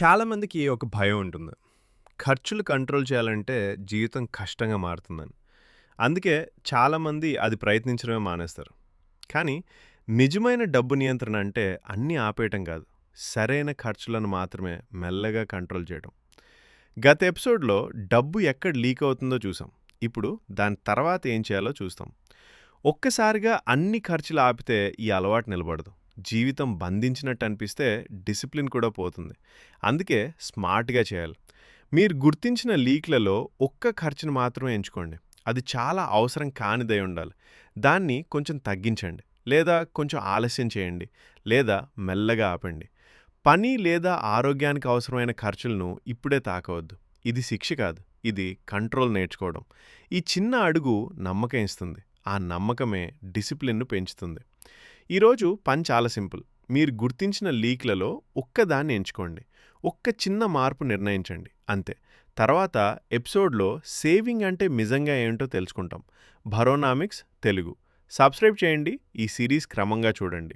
చాలామందికి ఒక భయం ఉంటుంది. ఖర్చులు కంట్రోల్ చేయాలంటే జీవితం కష్టంగా మారుతుందని. అందుకే చాలామంది అది ప్రయత్నించడమే మానేస్తారు. కానీ నిజమైన డబ్బు నియంత్రణ అంటే అన్నీ ఆపేయటం కాదు. సరైన ఖర్చులను మాత్రమే మెల్లగా కంట్రోల్ చేయడం. గత ఎపిసోడ్‌లో డబ్బు ఎక్కడ లీక్ అవుతుందో చూసాం. ఇప్పుడు దాని తర్వాత ఏం చేయాలో చూస్తాం. ఒక్కసారిగా అన్ని ఖర్చులు ఆపితే ఈ అలవాటు నిలబడదు. జీవితం బంధించినట్టు అనిపిస్తే డిసిప్లిన్ కూడా పోతుంది. అందుకే స్మార్ట్‌గా చేయాలి. మీరు గుర్తించిన లీక్‌లలో ఒక్క ఖర్చును మాత్రమే ఎంచుకోండి. అది చాలా అవసరం కానిదై ఉండాలి. దాన్ని కొంచెం తగ్గించండి. లేదా కొంచెం ఆలస్యం చేయండి. లేదా మెల్లగా ఆపండి. పని లేదా ఆరోగ్యానికి అవసరమైన ఖర్చులను ఇప్పుడే తాకవద్దు. ఇది శిక్ష కాదు. ఇది కంట్రోల్ నేర్చుకోవడం. ఈ చిన్న అడుగు నమ్మకం ఇస్తుంది. ఆ నమ్మకమే డిసిప్లిన్‌ను పెంచుతుంది. ఈరోజు పని చాలా సింపుల్. మీరు గుర్తించిన లీక్‌లలో ఒక్కదాన్ని ఎంచుకోండి. ఒక్క చిన్న మార్పు నిర్ణయించండి. అంతే. తర్వాత ఎపిసోడ్‌లో సేవింగ్ అంటే నిజంగా ఏంటో తెలుసుకుంటాం. భరోనామిక్స్ తెలుగు. సబ్స్క్రైబ్ చేయండి. ఈ సిరీస్ క్రమంగా చూడండి.